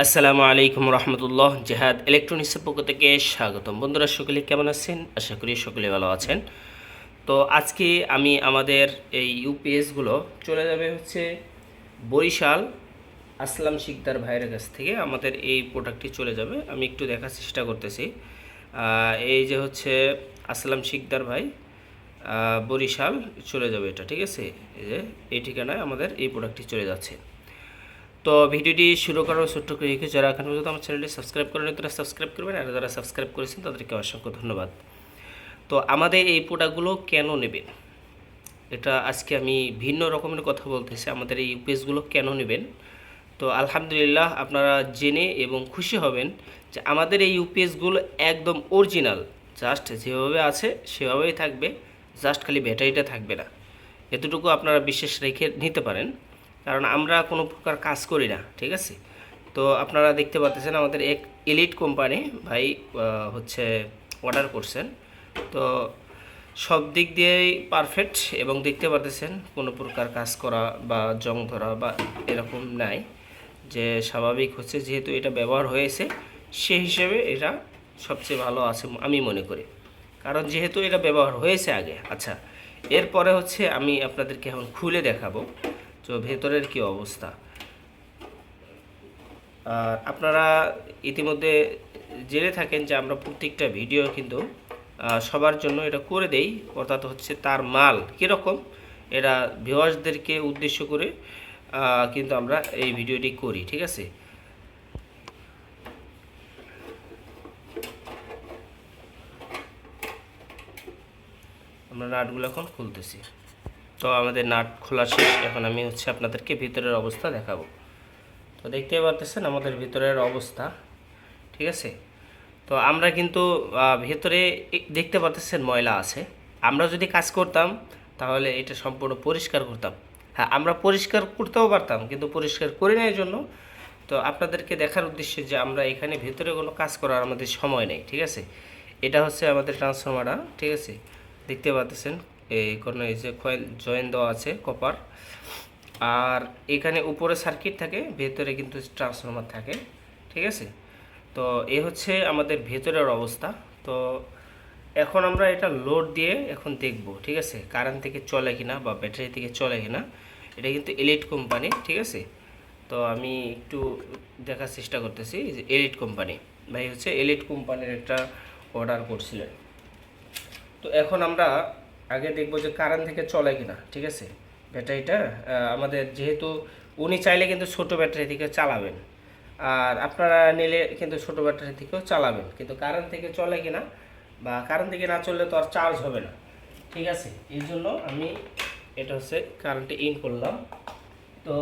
আসসালামু আলাইকুম রহমতুল্লাহ, জেহাদ ইলেকট্রনিক্সের পক্ষ থেকে স্বাগতম। বন্ধুরা, সকলে কেমন আছেন? আশা করি সকলে ভালো আছেন। তো আজকে আমি আমাদের এই ইউপিএসগুলো চলে যাবে হচ্ছে বরিশাল আসলাম শিকদার ভাইয়ের কাছ থেকে। আমাদের এই প্রোডাক্টটি চলে যাবে। আমি একটু দেখার চেষ্টা করতেছি। এই যে হচ্ছে আসলাম শিকদার ভাই বরিশাল চলে যাবে এটা, ঠিক আছে? এই যে, এই ঠিকানায় আমাদের এই প্রোডাক্টটি চলে যাচ্ছে। তো ভিডিওটি শুরু করার ছোট্ট করে রেখে যারা এখন পর্যন্ত আমার চ্যানেলটি সাবস্ক্রাইব করেন তারা সাবস্ক্রাইব করবেন আর যারা সাবস্ক্রাইব করেছেন, তাদেরকে অসংখ্য ধন্যবাদ। তো আমাদের এই প্রোডাক্টগুলো কেন নেবেন? এটা আজকে আমি ভিন্ন রকমের কথা বলতেছি, আমাদের এই ইউপিএসগুলো কেন নেবেন? তো আলহামদুলিল্লাহ আপনারা জেনে এবং খুশি হবেন যে আমাদের এই ইউপিএসগুলো একদম অরিজিনাল জাস্ট যেভাবে আছে, সেভাবেই থাকবে জাস্ট খালি ব্যাটারিটা থাকবে না। এতটুকু আপনারা বিশেষ রেখে নিতে পারেন। কারণ আমরা কোনো প্রকার কাজ করি না, ঠিক আছে? তো আপনারা দেখতে পাচ্ছেন আমাদের এক এলিট কোম্পানি ভাই হচ্ছে অর্ডার করছেন। তো সব দিক দিয়েই পারফেক্ট এবং দেখতে পারতেছেন কোনো প্রকার কাজ করা বা জং ধরা বা এরকম নাই। যে স্বাভাবিক হচ্ছে যেহেতু এটা ব্যবহার হয়েছে সেই হিসেবে এটা সবচেয়ে ভালো আছে আমি মনে করি। কারণ যেহেতু এটা ব্যবহার হয়েছে আগে আচ্ছা এরপরে হচ্ছে আমি আপনাদেরকে এখন খুলে দেখাবো। তো ভেতরের কি অবস্থা? আর আপনারা ইতিমধ্যে জেনে থাকেন যে আমরা প্রত্যেকটা ভিডিও কিন্তু সবার জন্য এটা করে দেই, অর্থাৎ হচ্ছে তার মাল কীরকম, এটা ভিওয়ার্সদেরকে উদ্দেশ্য করে কিন্তু আমরা এই ভিডিওটি করি, ঠিক আছে? আমরা নাটগুলো এখন খুলতেছি। তো আমাদের নাট খোলা শেষ। এখন আমি হচ্ছে আপনাদেরকে ভিতরের অবস্থা দেখাবো। তো দেখতে পারতেছেন আমাদের ভিতরের অবস্থা, ঠিক আছে? তো আমরা কিন্তু ভেতরে দেখতে পারতেছেন ময়লা আছে। আমরা যদি কাজ করতাম, তাহলে এটা সম্পূর্ণ পরিষ্কার করতাম। হ্যাঁ আমরা পরিষ্কার করতেও পারতাম, কিন্তু পরিষ্কার করি না এই জন্য। তো আপনাদেরকে দেখার উদ্দেশ্যে যে আমরা এখানে ভেতরে কোনো কাজ করার আমাদের সময় নেই, ঠিক আছে? এটা হচ্ছে আমাদের ট্রান্সফরমারটা ঠিক আছে? দেখতে পাচ্ছেন এই কোনো এই যে কয়েল জয়েন দেওয়া আছে কপার। আর এখানে উপরে সার্কিট থাকে, ভেতরে কিন্তু ট্রান্সফরমার থাকে, ঠিক আছে? তো এ হচ্ছে আমাদের ভেতরের অবস্থা। তো এখন আমরা এটা লোড দিয়ে এখন দেখব, ঠিক আছে? কারেন্ট থেকে চলে কিনা বা ব্যাটারি থেকে চলে কিনা, এটা কিন্তু এলিট কোম্পানি ঠিক আছে? তো আমি একটু দেখার চেষ্টা করতেছি যে এলিট কোম্পানি ভাই হচ্ছে এলিট কোম্পানির একটা অর্ডার করছিলেন। তো এখন আমরা আগে দেখব যে কারেন্ট থেকে চলে কিনা, ঠিক আছে? ব্যাটারিটা আমাদের যেহেতু উনি চাইলে কিন্তু ছোট ব্যাটারি থেকে চালাবেন। আর আপনারা নিলে কিন্তু ছোট ব্যাটারি থেকেও চালাবেন। কিন্তু কারেন্ট থেকে চলে কিনা বা কারেন্ট থেকে না চললে তো আর চার্জ হবে না, ঠিক আছে? এই জন্য আমি এটা হচ্ছে কারেন্টে ইন করলাম। তো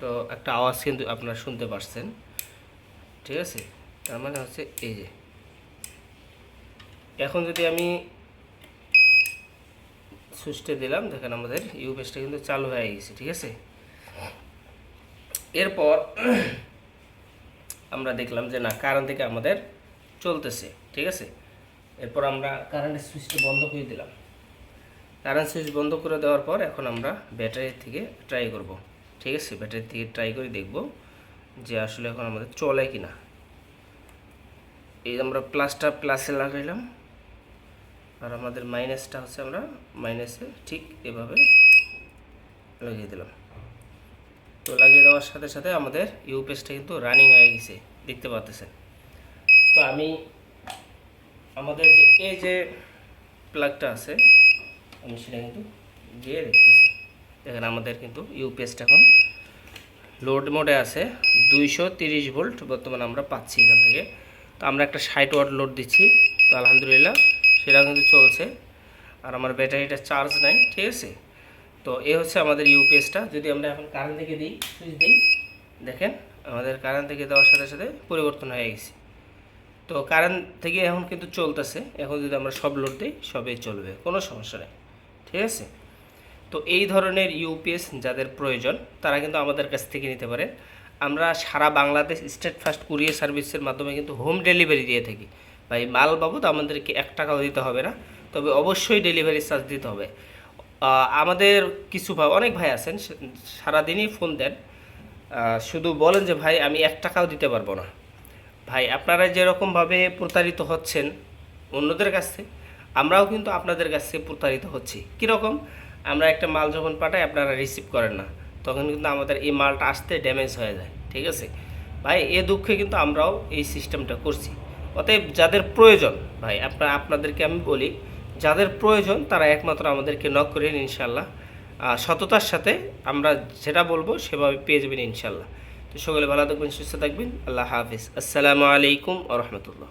তো একটা আওয়াজ কিন্তু আপনারা শুনতে পারছেন, ঠিক আছে? তার মানে হচ্ছে এই যে এখন যদি আমি সুইচটা দিলাম, দেখেন আমাদের ইউপিএসটা কিন্তু চালু হয়ে গেছে, ঠিক আছে? এরপর আমরা দেখলাম যে না কারেন্ট থেকে আমাদের চলতেছে, ঠিক আছে? এরপর আমরা কারেন্টের সুইচটা বন্ধ করে দিলাম। কারেন্ট সুইচ বন্ধ করে দেওয়ার পর এখন আমরা ব্যাটারি থেকে ট্রাই করব, ঠিক আছে? ব্যাটারি থেকে ট্রাই করে দেখব যে আসলে এখন আমাদের চলে কি না এই আমরা প্লাসটা প্লাসে লাগাইলাম। আর আমাদের মাইনাসটা হচ্ছে আমরা মাইনাসে ঠিক এভাবে লাগিয়ে দিলাম। তো লাগিয়ে দেওয়ার সাথে সাথে আমাদের ইউপিএসটা কিন্তু রানিং হয়ে গেছে, দেখতে পাচ্ছেন তো আমি আমাদের যে এই যে প্লাগটা আছে, আমি সেটা কিন্তু দিয়ে দেখতেছি। দেখেন আমাদের কিন্তু ইউপিএসটা এখন লোড মোডে আছে, দুইশো ভোল্ট বর্তমানে আমরা পাচ্ছি এখান থেকে। তো আমরা একটা ষাট ওয়াট লোড দিচ্ছি, তো আলহামদুলিল্লাহ সেটা কিন্তু চলছে, আর আমার ব্যাটারিটা চার্জ নাই, ঠিক আছে? তো এ হচ্ছে আমাদের ইউপিএসটা যদি আমরা এখন কারেন্ট থেকে দিই সুইচ দিই, দেখেন আমাদের কারেন্ট থেকে দেওয়ার সাথে সাথে পরিবর্তন হয়ে গেছে। তো কারেন্ট থেকে এখন কিন্তু চলতেছে, এখন যদি আমরা সব লোড দিই, সবই চলবে, কোনো সমস্যা নেই, ঠিক আছে? তো এই ধরনের ইউপিএস যাদের প্রয়োজন, তারা কিন্তু আমাদের কাছ থেকে নিতে পারে আমরা সারা বাংলাদেশ স্টেট ফার্স্ট কুরিয়ার সার্ভিসের মাধ্যমে কিন্তু হোম ডেলিভারি দিয়ে থাকি। এই মাল বাবদ আমাদেরকে এক টাকাও দিতে হবে না। তবে অবশ্যই ডেলিভারি চার্জ দিতে হবে। আমাদের কিছু ভাই, অনেক ভাই আছেন সারাদিনই ফোন দেন। শুধু বলেন যে, ভাই, আমি এক টাকাও দিতে পারব না। ভাই, আপনারা যেরকমভাবে প্রতারিত হচ্ছেন অন্যদের কাছে আমরাও কিন্তু আপনাদের কাছ প্রতারিত হচ্ছি। কীরকম? আমরা একটা মাল যখন পাঠাই, আপনারা রিসিভ করেন না। তখন কিন্তু আমাদের এই মালটা আসতে ড্যামেজ হয়ে যায়। ঠিক আছে? ভাই, এ দুঃখে কিন্তু আমরাও এই সিস্টেমটা করছি। অতএব যাদের প্রয়োজন, ভাই, আপনার, আপনাদেরকে আমি বলি, যাদের প্রয়োজন, তারা একমাত্র আমাদেরকে নক করেন ইনশাল্লাহ সততার সাথে আমরা যেটা বলব, সেভাবে পেয়ে যাবেন ইনশাল্লাহ তো সকলে ভালো থাকবেন, সুস্থ থাকবেন। আল্লাহ হাফিজ। আসসালামু আলাইকুম আ রহমতুল্লাহ।